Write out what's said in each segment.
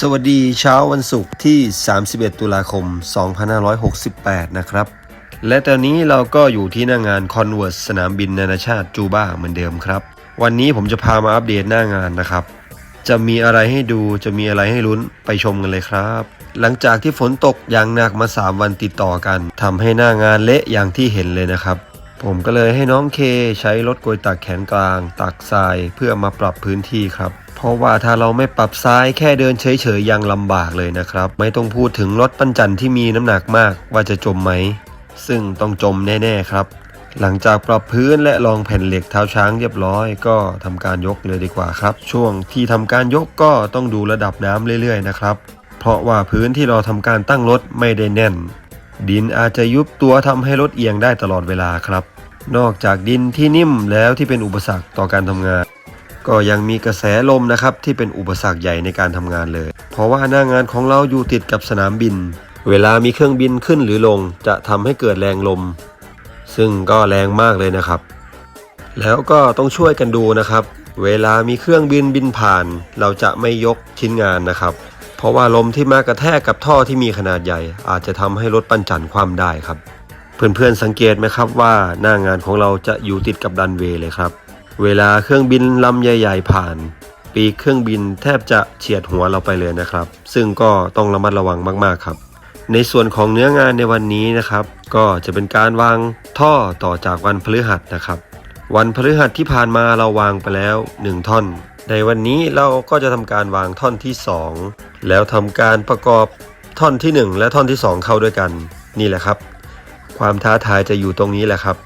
สวัสดีเช้าวันศุกร์ที่ 31 ตุลาคม 2568 นะครับ และตอนนี้เราก็อยู่ที่หน้างาน Converse สนามบินนานาชาติจูบ้าเหมือนเดิมครับ วันนี้ผมจะพามาอัปเดตหน้างานนะครับ จะมีอะไรให้ดูจะมีอะไรให้ลุ้นไปชมกันเลยครับ หลังจากที่ฝนตกอย่างหนักมา 3 วันติดต่อกันทำให้หน้างานเละอย่างที่เห็นเลยนะครับ ผมก็เลยให้น้องเคใช้รถโกยตักแขนกลาง ตักทรายเพื่อมาปรับพื้นที่ครับ เพราะว่าถ้าเราไม่ปรับซ้ายแค่เดินเฉยๆยังลำบากเลยนะครับ ไม่ต้องพูดถึงรถปั้นจันที่มีน้ำหนักมากว่าจะจมไหม ซึ่งต้องจมแน่ๆครับ หลังจากปรับพื้นและรองแผ่นเหล็กเท้าช้างเรียบร้อย ก็ทำการยกเลยดีกว่าครับ ช่วงที่ทำการยกก็ต้องดูระดับน้ำเรื่อยๆนะครับ เพราะว่าพื้นที่เราทำการตั้งรถไม่ได้แน่น ดินอาจจะยุบตัวทำให้รถเอียงได้ตลอดเวลาครับ นอกจากดินที่นิ่มแล้วที่เป็นอุปสรรคต่อการทำงาน ก็ยังมีกระแสลมนะครับที่เป็นอุปสรรคใหญ่ในการทำงานเลย เพราะว่าหน้างานของเราอยู่ติดกับสนามบิน เวลามีเครื่องบินขึ้นหรือลงจะทำให้เกิดแรงลม ซึ่งก็แรงมากเลยนะครับ แล้วก็ต้องช่วยกันดูนะครับ เวลามีเครื่องบินบินผ่าน เราจะไม่ยกชิ้นงานนะครับ เพราะว่าลมที่มากระแทกกับท่อที่มีขนาดใหญ่ อาจจะทำให้รถปั้นจันคว่ำได้ครับ เพื่อนๆสังเกตไหมครับว่าหน้างานของเราจะอยู่ติดกับดันเวย์เลยครับ เวลาเครื่องบินลำใหญ่ ๆ ผ่าน ปีกเครื่องบินแทบจะเฉียดหัวเราไปเลยนะครับ ซึ่งก็ต้องระมัดระวังมากๆครับ ในส่วนของเนื้องานในวันนี้นะครับ ก็จะเป็นการวางท่อต่อจากวันพฤหัสนะครับ วันพฤหัสที่ผ่านมาเราวางไปแล้ว 1 ท่อน ในวันนี้เราก็จะทำการวางท่อนที่ 2 แล้วทำการประกอบท่อนที่ 1 และท่อนที่ 2 เข้าด้วยกันนี่แหละครับ ความท้าทายจะอยู่ตรงนี้แหละครับ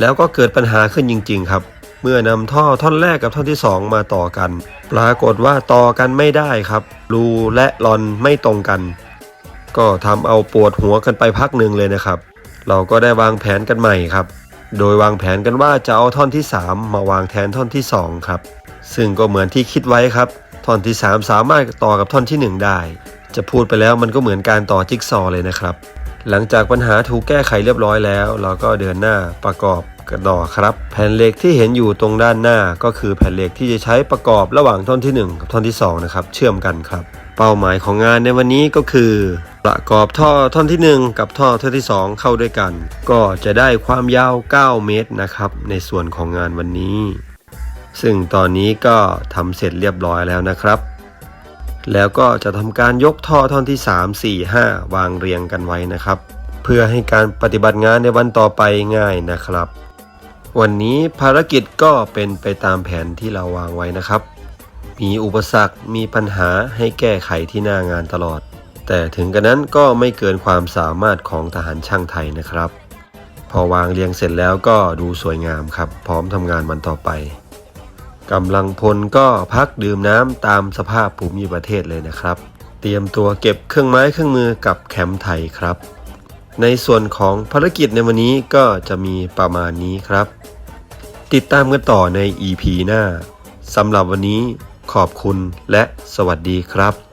แล้วก็เกิดปัญหาขึ้นจริง ๆ ครับ เมื่อนำท่อท่อนแรกกับท่อนที่ 2 มาต่อกัน ปรากฏว่าต่อกันไม่ได้ครับ รูและลอนไม่ตรงกัน ก็ทำเอาปวดหัวกันไปพักหนึ่งเลยนะครับ เราก็ได้วางแผนกันใหม่ครับ โดยวางแผนกันว่าจะเอาท่อนที่ 3 มาวางแทนท่อนที่ 2 ครับ ซึ่งก็เหมือนที่คิดไว้ครับ ท่อนที่ 3 สามารถต่อกับท่อนที่ 1 ได้ จะพูดไปแล้วมันก็เหมือนการต่อจิ๊กซอเลยนะครับ หลังจากปัญหาถูกแก้ไขเรียบร้อยแล้ว เราก็เดินหน้าประกอบกันต่อครับ แผ่นเหล็กที่เห็นอยู่ตรงด้านหน้าก็คือแผ่นเหล็กที่จะใช้ประกอบระหว่างท่อนที่ 1 กับท่อนที่ 2 นะครับ เชื่อมกันครับ เป้าหมายของงานในวันนี้ก็คือ ประกอบท่อท่อนที่ 1 กับท่อท่อนที่ 2 เข้าด้วยกัน ก็จะได้ความยาว 9 เมตรนะครับ ในส่วนของงานวันนี้ ซึ่งตอนนี้ก็ทำเสร็จเรียบร้อยแล้วนะครับ แล้วก็จะทำการยกท่อท่อนที่ 3 4 5 วางเรียงกันไว้นะครับ เพื่อให้การปฏิบัติงานในวันต่อไปง่ายนะครับ วันนี้ภารกิจก็เป็นไปตามแผนที่เราวางไว้นะครับ มีอุปสรรคมีปัญหาให้แก้ไขที่หน้างานตลอด แต่ถึงกระนั้นก็ไม่เกินความสามารถของทหารช่างไทยนะครับ พอวางเรียงเสร็จแล้วก็ดูสวยงามครับ พร้อมทำงานวันต่อไป กำลังพลก็พักดื่มน้ำตามสภาพภูมิประเทศเลยนะครับ เตรียมตัวเก็บเครื่องไม้เครื่องมือกับแคมป์ไทยครับ ในส่วนของภารกิจในวันนี้ก็จะมีประมาณนี้ครับ ติดตามกันต่อใน EP หน้าสำหรับวันนี้ขอบคุณและสวัสดีครับ